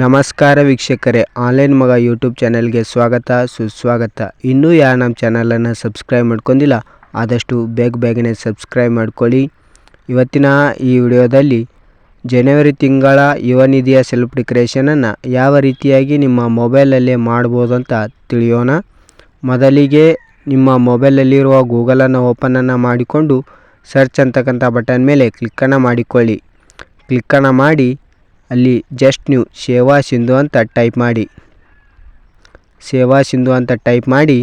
ನಮಸ್ಕಾರ ವೀಕ್ಷಕರೇ, ಆನ್ಲೈನ್ ಮಗ ಯೂಟ್ಯೂಬ್ ಚಾನಲ್ಗೆ ಸ್ವಾಗತ, ಸುಸ್ವಾಗತ. ಇನ್ನೂ ಯಾರು ನಮ್ಮ ಚಾನಲನ್ನು ಸಬ್ಸ್ಕ್ರೈಬ್ ಮಾಡ್ಕೊಂಡಿಲ್ಲ, ಆದಷ್ಟು ಬೇಗ ಬೇಗನೆ ಸಬ್ಸ್ಕ್ರೈಬ್ ಮಾಡ್ಕೊಳ್ಳಿ. ಇವತ್ತಿನ ಈ ವಿಡಿಯೋದಲ್ಲಿ ಜನವರಿ ತಿಂಗಳ ಯುವ ನಿಧಿಯ ಸೆಲ್ಫ್ ಡಿಕ್ರೇಷನನ್ನು ಯಾವ ರೀತಿಯಾಗಿ ನಿಮ್ಮ ಮೊಬೈಲಲ್ಲೇ ಮಾಡ್ಬೋದು ಅಂತ ತಿಳಿಯೋಣ. ಮೊದಲಿಗೆ ನಿಮ್ಮ ಮೊಬೈಲಲ್ಲಿರುವ ಗೂಗಲನ್ನು ಓಪನನ್ನು ಮಾಡಿಕೊಂಡು ಸರ್ಚ್ ಅಂತಕ್ಕಂಥ ಬಟನ್ ಮೇಲೆ ಕ್ಲಿಕ್ಕನ್ನು ಮಾಡಿಕೊಳ್ಳಿ. ಕ್ಲಿಕ್ಕನ್ನು ಮಾಡಿ ಅಲ್ಲಿ ಜಸ್ಟ್ ನೀವು ಸೇವಾ ಸಿಂಧು ಅಂತ ಟೈಪ್ ಮಾಡಿ. ಸೇವಾ ಸಿಂಧು ಅಂತ ಟೈಪ್ ಮಾಡಿ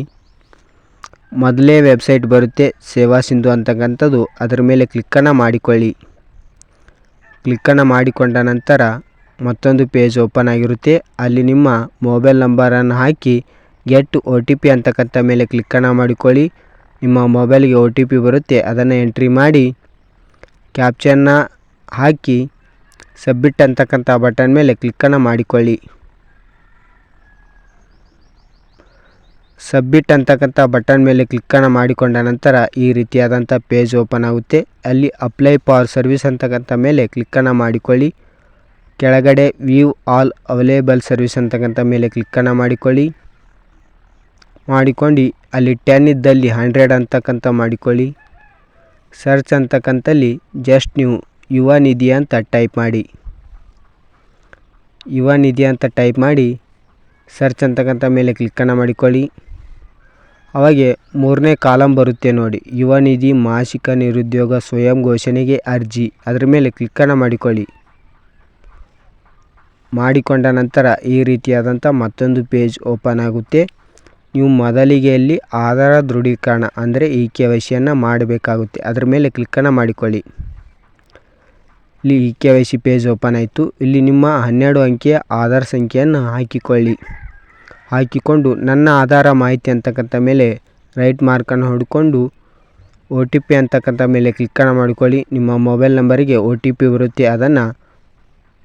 ಮೊದಲೇ ವೆಬ್ಸೈಟ್ ಬರುತ್ತೆ ಸೇವಾ ಸಿಂಧು ಅಂತಕ್ಕಂಥದ್ದು. ಅದರ ಮೇಲೆ ಕ್ಲಿಕ್ಕನ್ನು ಮಾಡಿಕೊಳ್ಳಿ. ಕ್ಲಿಕ್ಕನ್ನು ಮಾಡಿಕೊಂಡ ನಂತರ ಮತ್ತೊಂದು ಪೇಜ್ ಓಪನ್ ಆಗಿರುತ್ತೆ. ಅಲ್ಲಿ ನಿಮ್ಮ ಮೊಬೈಲ್ ನಂಬರನ್ನು ಹಾಕಿ ಗೆಟ್ ಒ ಟಿ ಪಿ ಅಂತಕ್ಕಂಥ ಮೇಲೆ ಕ್ಲಿಕ್ಕನ್ನು ಮಾಡಿಕೊಳ್ಳಿ. ನಿಮ್ಮ ಮೊಬೈಲ್ಗೆ ಒ ಟಿ ಪಿ ಬರುತ್ತೆ. ಅದನ್ನು ಎಂಟ್ರಿ ಮಾಡಿ ಕ್ಯಾಪ್ಚನ್ನ ಹಾಕಿ ಸಬ್ಮಿಟ್ ಅಂತಕ್ಕಂಥ ಬಟನ್ ಮೇಲೆ ಕ್ಲಿಕ್ಕನ್ನು ಮಾಡಿಕೊಳ್ಳಿ. ಸಬ್ಮಿಟ್ ಅಂತಕ್ಕಂಥ ಬಟನ್ ಮೇಲೆ ಕ್ಲಿಕ್ಕನ್ನು ಮಾಡಿಕೊಂಡ ನಂತರ ಈ ರೀತಿಯಾದಂಥ ಪೇಜ್ ಓಪನ್ ಆಗುತ್ತೆ. ಅಲ್ಲಿ ಅಪ್ಲೈ ಫಾರ್ ಸರ್ವಿಸ್ ಅಂತಕ್ಕಂಥ ಮೇಲೆ ಕ್ಲಿಕ್ಕನ್ನು ಮಾಡಿಕೊಳ್ಳಿ. ಕೆಳಗಡೆ ವ್ಯೂ ಆಲ್ ಅವೈಲೇಬಲ್ ಸರ್ವಿಸ್ ಅಂತಕ್ಕಂಥ ಮೇಲೆ ಕ್ಲಿಕ್ಕನ್ನು ಮಾಡಿಕೊಳ್ಳಿ. ಮಾಡಿಕೊಂಡು ಅಲ್ಲಿ ಟೆನ್ ಇದ್ದಲ್ಲಿ ಹಂಡ್ರೆಡ್ ಅಂತಕ್ಕಂಥ ಮಾಡಿಕೊಳ್ಳಿ. ಸರ್ಚ್ ಅಂತಕ್ಕಂಥಲ್ಲಿ ಜಸ್ಟ್ ನೀವು ಯುವ ನಿಧಿ ಅಂತ ಟೈಪ್ ಮಾಡಿ. ಯುವ ನಿಧಿ ಅಂತ ಟೈಪ್ ಮಾಡಿ ಸರ್ಚ್ ಅಂತಕ್ಕಂಥ ಮೇಲೆ ಕ್ಲಿಕ್ಕನ್ನು ಮಾಡಿಕೊಳ್ಳಿ. ಅವಾಗೆ ಮೂರನೇ ಕಾಲಮ್ ಬರುತ್ತೆ ನೋಡಿ. ಯುವ ನಿಧಿ ಮಾಸಿಕ ನಿರುದ್ಯೋಗ ಸ್ವಯಂ ಘೋಷಣೆಗೆ ಅರ್ಜಿ. ಅದರ ಮೇಲೆ ಕ್ಲಿಕ್ಕನ್ನು ಮಾಡಿಕೊಳ್ಳಿ. ಮಾಡಿಕೊಂಡ ನಂತರ ಈ ರೀತಿಯಾದಂಥ ಮತ್ತೊಂದು ಪೇಜ್ ಓಪನ್ ಆಗುತ್ತೆ. ನೀವು ಮೊದಲಿಗೆ ಅಲ್ಲಿ ಆಧಾರ ದೃಢೀಕರಣ ಅಂದರೆ ಈ ಕೆ ವೈ ಸಿಯನ್ನು ಮಾಡಬೇಕಾಗುತ್ತೆ. ಅದರ ಮೇಲೆ ಕ್ಲಿಕ್ಕನ್ನು ಮಾಡಿಕೊಳ್ಳಿ. ಇಲ್ಲಿ ಕೆ_ವೈ_ಸಿ ಪೇಜ್ ಓಪನ್ ಆಯಿತು. ಇಲ್ಲಿ ನಿಮ್ಮ ಹನ್ನೆರಡು ಅಂಕಿಯ ಆಧಾರ್ ಸಂಖ್ಯೆಯನ್ನು ಹಾಕಿಕೊಳ್ಳಿ. ಹಾಕಿಕೊಂಡು ನನ್ನ ಆಧಾರ ಮಾಹಿತಿ ಅಂತಕ್ಕಂಥ ಮೇಲೆ ರೈಟ್ ಮಾರ್ಕನ್ನು ಹೊಡ್ಕೊಂಡು ಒ ಟಿ ಪಿ ಅಂತಕ್ಕಂಥ ಮೇಲೆ ಕ್ಲಿಕ್ಕನ್ನು ಮಾಡಿಕೊಳ್ಳಿ. ನಿಮ್ಮ ಮೊಬೈಲ್ ನಂಬರಿಗೆ ಒ ಟಿ ಪಿ ಬರುತ್ತೆ, ಅದನ್ನು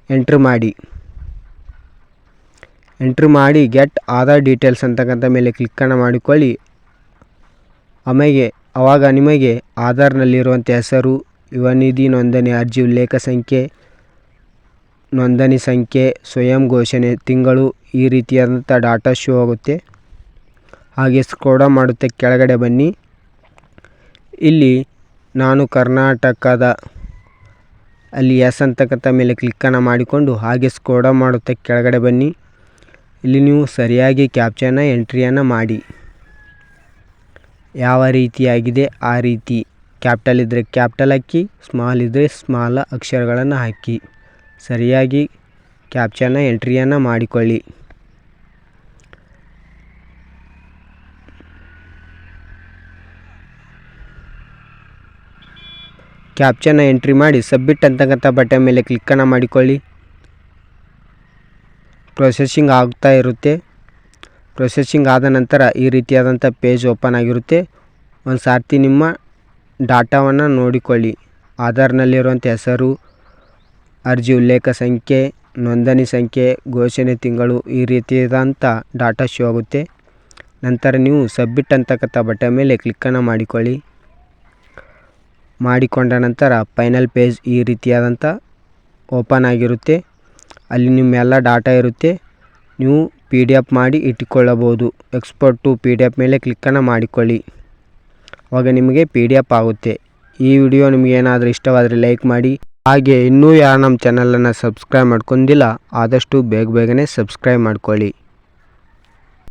ಎಂಟ್ರ್ ಮಾಡಿ. ಎಂಟ್ರ್ ಮಾಡಿ ಗೆಟ್ ಆಧಾರ್ ಡೀಟೇಲ್ಸ್ ಅಂತಕ್ಕಂಥ ಮೇಲೆ ಕ್ಲಿಕ್ಕನ್ನು ಮಾಡಿಕೊಳ್ಳಿ. ಆಮೇಲೆ ಅವಾಗ ನಿಮಗೆ ಆಧಾರ್ನಲ್ಲಿರುವಂಥ ಹೆಸರು ಯುವ ನಿಧಿ ನೋಂದಣಿ ಅರ್ಜಿ ಉಲ್ಲೇಖ ಸಂಖ್ಯೆ, ನೋಂದಣಿ ಸಂಖ್ಯೆ, ಸ್ವಯಂ ಘೋಷಣೆ, ತಿಂಗಳು, ಈ ರೀತಿಯಾದಂಥ ಡಾಟಾ ಶೋ ಆಗುತ್ತೆ. ಹಾಗೆ ಸ್ಕ್ರೋಡ ಮಾಡುತ್ತೆ, ಕೆಳಗಡೆ ಬನ್ನಿ. ಇಲ್ಲಿ ನಾನು ಕರ್ನಾಟಕದ ಅಲ್ಲಿ ಎಸ್ ಅಂತಕ್ಕಂಥ ಮೇಲೆ ಕ್ಲಿಕ್ಕನ್ನು ಮಾಡಿಕೊಂಡು ಹಾಗೆ ಸ್ಕ್ರೋಡ ಮಾಡುತ್ತೆ, ಕೆಳಗಡೆ ಬನ್ನಿ. ಇಲ್ಲಿ ನೀವು ಸರಿಯಾಗಿ ಕ್ಯಾಪ್ಚನ್ನು ಎಂಟ್ರಿಯನ್ನು ಮಾಡಿ. ಯಾವ ರೀತಿಯಾಗಿದೆ, ಆ ರೀತಿ. ಕ್ಯಾಪಿಟಲ್ ಇದ್ದರೆ ಕ್ಯಾಪಿಟಲ್ ಹಾಕಿ, ಸ್ಮಾಲ್ ಇದ್ದರೆ ಸ್ಮಾಲ್ ಅಕ್ಷರಗಳನ್ನು ಹಾಕಿ. ಸರಿಯಾಗಿ ಕ್ಯಾಪ್ಚನ್ನ ಎಂಟ್ರಿಯನ್ನು ಮಾಡಿಕೊಳ್ಳಿ. ಕ್ಯಾಪ್ಚನ್ನ ಎಂಟ್ರಿ ಮಾಡಿ, ಸಬ್ಮಿಟ್ ಅಂತಕ್ಕಂಥ ಬಟನ್ ಮೇಲೆ ಕ್ಲಿಕ್ಕನ್ನು ಮಾಡಿಕೊಳ್ಳಿ. ಪ್ರೊಸೆಸಿಂಗ್ ಆಗ್ತಾ ಇರುತ್ತೆ. ಪ್ರೊಸೆಸಿಂಗ್ ಆದ ನಂತರ ಈ ರೀತಿಯಾದಂಥ ಪೇಜ್ ಓಪನ್ ಆಗಿರುತ್ತೆ. ಒಂದು ಸಾರ್ತಿ ನಿಮ್ಮ ಡಾಟಾವನ್ನು ನೋಡಿಕೊಳ್ಳಿ. ಆಧಾರ್ನಲ್ಲಿರುವಂಥ ಹೆಸರು, ಅರ್ಜಿ ಉಲ್ಲೇಖ ಸಂಖ್ಯೆ, ನೋಂದಣಿ ಸಂಖ್ಯೆ, ಘೋಷಣೆ ತಿಂಗಳು ಈ ರೀತಿಯಾದಂಥ ಡಾಟಾ ಶೋ ಆಗುತ್ತೆ. ನಂತರ ನೀವು ಸಬ್ಮಿಟ್ ಅಂತಕ್ಕಂಥ ಬಟನ್ ಮೇಲೆ ಕ್ಲಿಕ್ಕನ್ನು ಮಾಡಿಕೊಳ್ಳಿ. ಮಾಡಿಕೊಂಡ ನಂತರ ಫೈನಲ್ ಪೇಜ್ ಈ ರೀತಿಯಾದಂಥ ಓಪನ್ ಆಗಿರುತ್ತೆ. ಅಲ್ಲಿ ನಿಮ್ಮೆಲ್ಲ ಡಾಟಾ ಇರುತ್ತೆ. ನೀವು ಪಿ ಡಿ ಎಫ್ ಮಾಡಿ ಇಟ್ಟುಕೊಳ್ಳಬಹುದು. Export to P D F ಮೇಲೆ ಕ್ಲಿಕ್ಕನ್ನು ಮಾಡಿಕೊಳ್ಳಿ. ಆವಾಗ ನಿಮಗೆ ಪಿ ಡಿ ಎಫ್ ಆಗುತ್ತೆ. ಈ ವಿಡಿಯೋ ನಿಮಗೆ ಏನಾದರೂ ಇಷ್ಟವಾದರೆ ಲೈಕ್ ಮಾಡಿ. ಹಾಗೆ ಇನ್ನೂ ಯಾರು ನಮ್ಮ ಚಾನಲನ್ನು ಸಬ್ಸ್ಕ್ರೈಬ್ ಮಾಡ್ಕೊಂಡಿಲ್ಲ, ಆದಷ್ಟು ಬೇಗ ಬೇಗನೆ ಸಬ್ಸ್ಕ್ರೈಬ್ ಮಾಡ್ಕೊಳ್ಳಿ.